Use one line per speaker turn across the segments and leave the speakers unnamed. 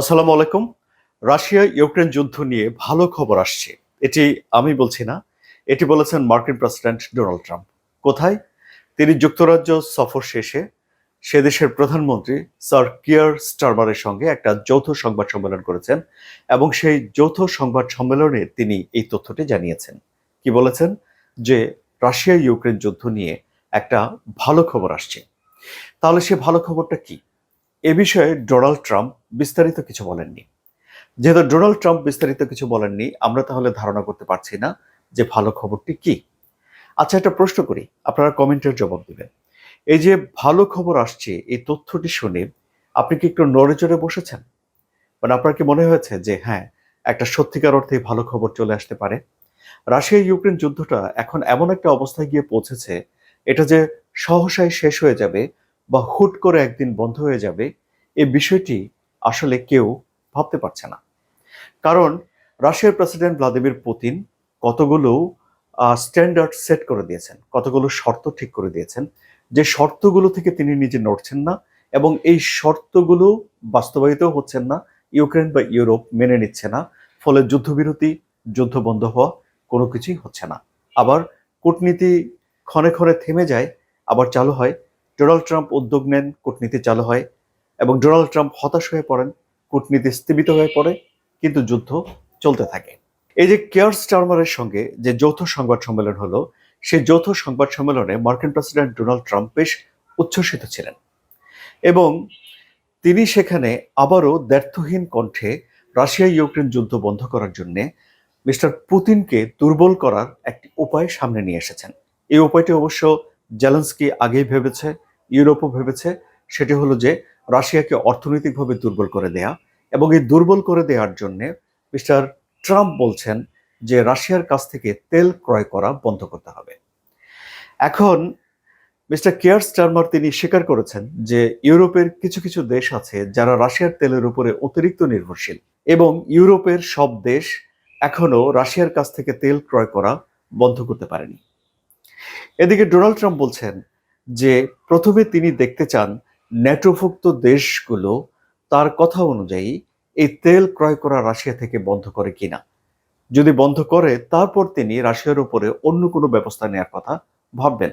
আসসালামু আলাইকুম। Russia Ukraine যুদ্ধ নিয়ে ভালো খবর আসছে। এটি আমি বলছি না, এটি বলেছেন মার্কিন প্রেসিডেন্ট ডোনাল্ড ট্রাম্প। কোথায়? তিনি যুক্তরাজ্য সফর শেষে সে দেশের প্রধানমন্ত্রী স্যার কিয়ার স্টারমারের সঙ্গে একটা যৌথ সংবাদ সম্মেলন করেছেন এবং সেই যৌথ সংবাদ সম্মেলনে তিনি এই তথ্যটি জানিয়েছেন। কি বলেছেন? যে রাশিয়া ইউক্রেন যুদ্ধ নিয়ে একটা ভালো খবর আসছে। তাহলে সে ভালো খবরটা কি? এ বিষয়ে ডোনাল্ড ট্রাম্প বিস্তারিত কিছু বলেননি। যেহেতু ডোনাল্ড ট্রাম্প বিস্তারিত কিছু বলেননি, আমরা তাহলে ধারণা করতে পারছি না যে ভালো খবরটি কি। আচ্ছা একটা প্রশ্ন করি, আপনারা কমেন্টের জবাব দিবেন। এই যে ভালো খবর আসছে, এই তথ্যটি শুনে আপনি কি একটু নড়ে চড়ে বসেছেন? মানে আপনার কি মনে হয়েছে যে হ্যাঁ একটা সত্যিকার অর্থে ভালো খবর চলে আসতে পারে? রাশিয়া ইউক্রেন যুদ্ধটা এখন এমন একটা অবস্থায় গিয়ে পৌঁছেছে, এটা যে সহসায় শেষ হয়ে যাবে বা হুট করে একদিন বন্ধ হয়ে যাবে এই বিষয়টি আসলে কেউ ভাবতে পারছে না। কারণ রাশিয়ার প্রেসিডেন্ট ভ্লাদিমির পুতিন কতগুলো স্ট্যান্ডার্ড সেট করে দিয়েছেন, কতগুলো শর্ত ঠিক করে দিয়েছেন, যে শর্তগুলো থেকে তিনি নিজে নড়ছেন না এবং এই শর্তগুলো বাস্তবায়িত হচ্ছেন না, ইউক্রেন বা ইউরোপ মেনে নিচ্ছে না, ফলে যুদ্ধবিরতি, যুদ্ধ বন্ধ হওয়া কোনো কিছুই হচ্ছে না। আবার কূটনীতি ক্ষণে ক্ষণে থেমে যায়, আবার চালু হয়। ডোনাল্ড ট্রাম্প উদ্যোগ নেন, কূটনীতি চালু হয় এবং ডোনাল্ড ট্রাম্প হতাশ হয়ে পড়েন, কূটনীতি স্থগিত হয়ে পড়ে, কিন্তু যুদ্ধ চলতে থাকে। এই যে কেয়ার স্টারমারের সঙ্গে যে যৌথ সংবাদ সম্মেলন হলো, সেই যৌথ সংবাদ সম্মেলনে মার্কিন প্রেসিডেন্ট ডোনাল্ড ট্রাম্প বেশ উচ্ছ্বসিত ছিলেন। এবং তিনি সেখানে আবারও দ্ব্যর্থহীন কণ্ঠে রাশিয়া ইউক্রেন যুদ্ধ বন্ধ করার জন্যে মিস্টার পুতিনকে দুর্বল করার একটি উপায় সামনে নিয়ে এসেছেন। এই উপায়টি অবশ্য জেলেন্সকি আগেই ভেবেছে, ইউরোপও ভেবেছে, সেটি হলো যে রাশিয়াকে অর্থনৈতিকভাবে দুর্বল করে দেয়া এবং এই দুর্বল করে দেওয়ার জন্য মিস্টার ট্রাম্প বলছেন যে রাশিয়ার কাছ থেকে তেল ক্রয় করা বন্ধ করতে হবে। এখন মিস্টার কেয়ার স্টারমার তিনি স্বীকার করেছেন যে ইউরোপের কিছু কিছু দেশ আছে যারা রাশিয়ার তেলের উপরে অতিরিক্ত নির্ভরশীল এবং ইউরোপের সব দেশ এখনও রাশিয়ার কাছ থেকে তেল ক্রয় করা বন্ধ করতে পারেনি। এদিকে ডোনাল্ড ট্রাম্প বলছেন যে প্রথমে তিনি দেখতে চান ন্যাটোভুক্ত দেশগুলো তার কথা অনুযায়ী এই তেল ক্রয় করা রাশিয়া থেকে বন্ধ করে কিনা। যদি বন্ধ করে, তারপর তিনি রাশিয়ার উপরে অন্য কোনো ব্যবস্থা নেওয়ার কথা ভাববেন।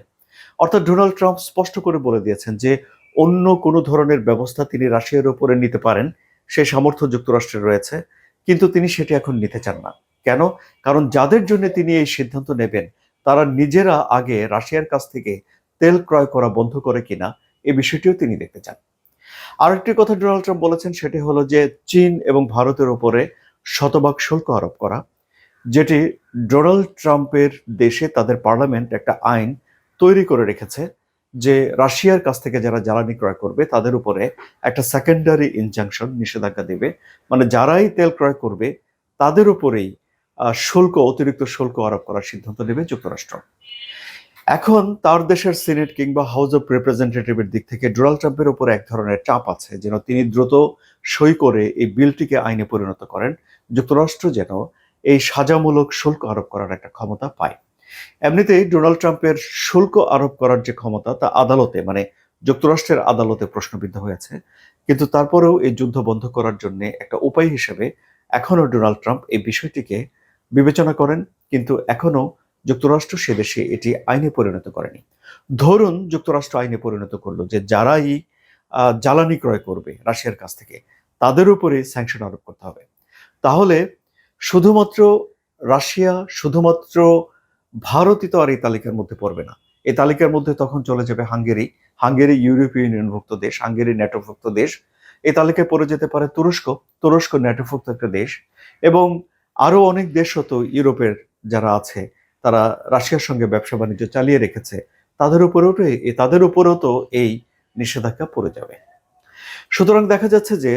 অর্থাৎ ডোনাল্ড ট্রাম্প স্পষ্ট করে বলে দিয়েছেন যে, অন্য কোনো ধরনের ব্যবস্থা তিনি রাশিয়ার উপরে নিতে পারেন, সে সামর্থ্য যুক্তরাষ্ট্রের রয়েছে, কিন্তু তিনি সেটি এখন নিতে চান না। কেন? কারণ যাদের জন্য তিনি এই সিদ্ধান্ত নেবেন, তারা নিজেরা আগে রাশিয়ার কাছ থেকে তেল ক্রয় করা বন্ধ করে কিনা এই বিষয়টিও তিনি দেখতে চান। আরেকটি কথা ডোনাল্ড ট্রাম্প বলেছেন, সেটি হলো যে চীন এবং ভারতের উপরে শতভাগ শুল্ক আরোপ করা, যেটি ডোনাল্ড ট্রাম্পের দেশে তাদের পার্লামেন্ট একটা আইন তৈরি করে রেখেছে যে রাশিয়ার কাছ থেকে যারা জ্বালানি ক্রয় করবে, তাদের উপরে একটা সেকেন্ডারি ইনজাংশন নিষেধাজ্ঞা দেবে। মানে যারাই তেল ক্রয় করবে, তাদের উপরেই শুল্ক, অতিরিক্ত শুল্ক আরোপ করার সিদ্ধান্ত নেবে যুক্তরাষ্ট্র। এখন তার দেশের সিনেট কিংবা হাউস অফ রিপ্রেজেন্টেটিভের দিক থেকে ডোনাল্ড ট্রাম্পের উপর এক ধরনের চাপ আছে, যেন তিনি দ্রুত সই করে এই বিলটিকে আইনে পরিণত করেন, যুক্তরাষ্ট্র যেন এই সাজামূলক শুল্ক আরোপ করার একটা ক্ষমতা পায়। এমনিতেই ডোনাল্ড ট্রাম্পের শুল্ক আরোপ করার যে ক্ষমতা, তা আদালতে মানে যুক্তরাষ্ট্রের আদালতে প্রশ্নবিদ্ধ হয়েছে। কিন্তু তারপরেও এই যুদ্ধ বন্ধ করার জন্য একটা উপায় হিসেবে এখনও ডোনাল্ড ট্রাম্প এই বিষয়টিকে বিবেচনা করেন, কিন্তু এখনও যুক্তরাষ্ট্র সে দেশে এটি আইনে পরিণত করেনি। ধরুন যুক্তরাষ্ট্র আইনে পরিণত করল যে যারাই জ্বালানি ক্রয় করবে রাশিয়ার কাছ থেকে, তাদের উপরে স্যাংশন আরোপ করতে হবে। তাহলে শুধুমাত্র রাশিয়া, শুধুমাত্র ভারতই তো আর এই তালিকার মধ্যে পড়বে না। এই তালিকার মধ্যে তখন চলে যাবে হাঙ্গেরি। হাঙ্গেরি ইউরোপীয় ইউনিয়নভুক্ত দেশ, হাঙ্গেরি ন্যাটোভুক্ত দেশ। এই তালিকায় পড়ে যেতে পারে তুরস্ক। তুরস্ক ন্যাটোভুক্ত একটা দেশ। এবং আরও অনেক দেশ হতো ইউরোপের যারা আছে তারা রাশিয়ার সঙ্গে ব্যবসা বাণিজ্য চালিয়ে রেখেছে, তাদের উপরেও তাদের উপরেও তো এই নিষেধাজ্ঞা পড়ে যাবে। সুতরাং দেখা যাচ্ছে যে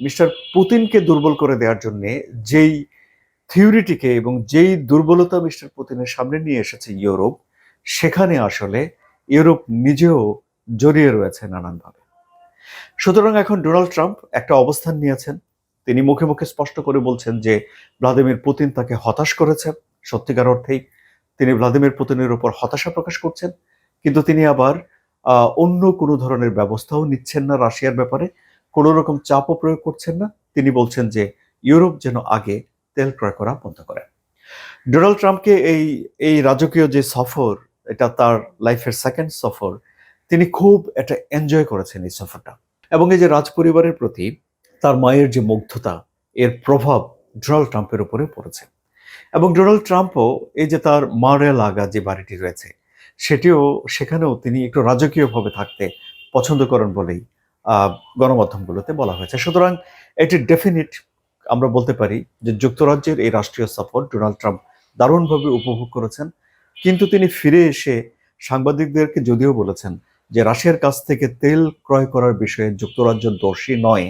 মিস্টার পুতিনকে দুর্বল করে দেওয়ার জন্য যেই থিওরিটিকে এবং যেই দুর্বলতা মিস্টার পুতিনের সামনে নিয়ে এসেছে ইউরোপ, সেখানে আসলে ইউরোপ নিজেও জড়িয়ে রয়েছে নানানভাবে। সুতরাং এখন ডোনাল্ড ট্রাম্প একটা অবস্থান নিয়েছেন। তিনি মুখে মুখে স্পষ্ট করে বলছেন যে ভ্লাদিমির পুতিন তাকে হতাশ করেছে, সত্যিকার অর্থেই। তিনি ভ্লাদিমির পুতিনের উপর হতাশা প্রকাশ করছেন, কিন্তু তিনি আবার অন্য কোনো ধরনের ব্যবস্থাও নিচ্ছেন না রাশিয়ার ব্যাপারে, কোনো রকম চাপও প্রয়োগ করছেন না। তিনি বলছেন যে, ইউরোপ যেন আগে তেল ক্রয় করা বন্ধ করে। ডোনাল্ড ট্রাম্পকে এই এই রাজকীয় যে সফর, এটা তার লাইফের সেকেন্ড সফর, তিনি খুব এটা এনজয় করেছেন এই সফরটা। এবং এই যে রাজ পরিবারের প্রতি তার মায়ের যে মুগ্ধতা, এর প্রভাব ডোনাল্ড ট্রাম্পের উপরে পড়েছে। এবং ডোনাল্ড ট্রাম্পও এই যে তার মারে লাগা যে বাড়িটি রয়েছে, সেটিও সেখানেও তিনি একটু রাজকীয়ভাবে থাকতে পছন্দ করেন বলেই গণমাধ্যমগুলোতে বলা হয়েছে। সুতরাং এটি ডেফিনিট আমরা বলতে পারি যে যুক্তরাজ্যের এই রাষ্ট্রীয় সফর ডোনাল্ড ট্রাম্প দারুণভাবে উপভোগ করেছেন। কিন্তু তিনি ফিরে এসে সাংবাদিকদেরকে যদিও বলেছেন যে রাশিয়ার কাছ থেকে তেল ক্রয় করার বিষয়ে যুক্তরাজ্য দোষী নয়,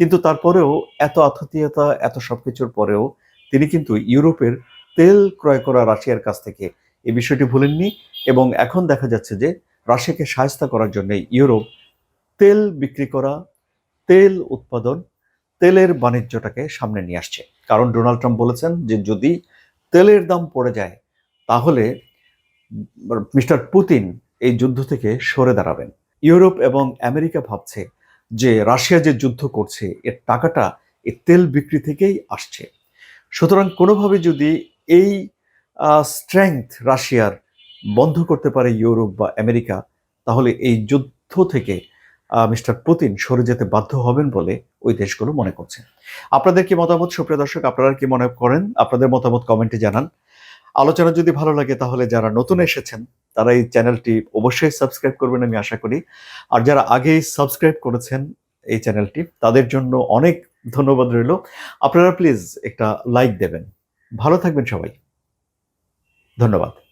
কিন্তু তারপরেও এত আতিথেয়তা, এত সবকিছুর পরেও তিনি কিন্তু ইউরোপের তেল ক্রয় করা রাশিয়ার কাছ থেকে এই বিষয়টি ভুলেননি এবং এখন দেখা যাচ্ছে যে রাশিয়াকে সাহায্য করার জন্য ইউরোপ তেল বিক্রি করা, তেল উৎপাদন, তেলের বাণিজ্যটাকে সামনে নিয়ে আসছে। কারণ ডোনাল্ড ট্রাম্প বলেছেন যে যদি তেলের দাম পড়ে যায়, তাহলে মিস্টার পুতিন এই যুদ্ধ থেকে সরে দাঁড়াবেন। ইউরোপ এবং আমেরিকা ভাবছে যে রাশিয়া যে যুদ্ধ করছে, এর টাকাটা এই তেল বিক্রি থেকেই আসছে। সুতরাং কোনোভাবে যদি এই স্ট্রেংথ রাশিয়ার বন্ধ করতে পারে ইউরোপ বা আমেরিকা, তাহলে এই যুদ্ধ থেকে মিস্টার পুতিন সরে যেতে বাধ্য হবেন বলে ওই দেশগুলো মনে করছে। আপনাদের কি মতামত? সুপ্রিয় দর্শক, আপনারা কি মনে করেন? আপনাদের মতামত কমেন্টে জানান। আলোচনা যদি ভালো লাগে, তাহলে যারা নতুন এসেছেন, তারা এই চ্যানেলটি অবশ্যই সাবস্ক্রাইব করবেন, আমি আশা করি। আর যারা আগেই সাবস্ক্রাইব করেছেন এই চ্যানেলটি, তাদের জন্য অনেক ধন্যবাদ রইল। আপনারা প্লিজ একটা লাইক দেবেন। ভালো থাকবেন সবাই। ধন্যবাদ।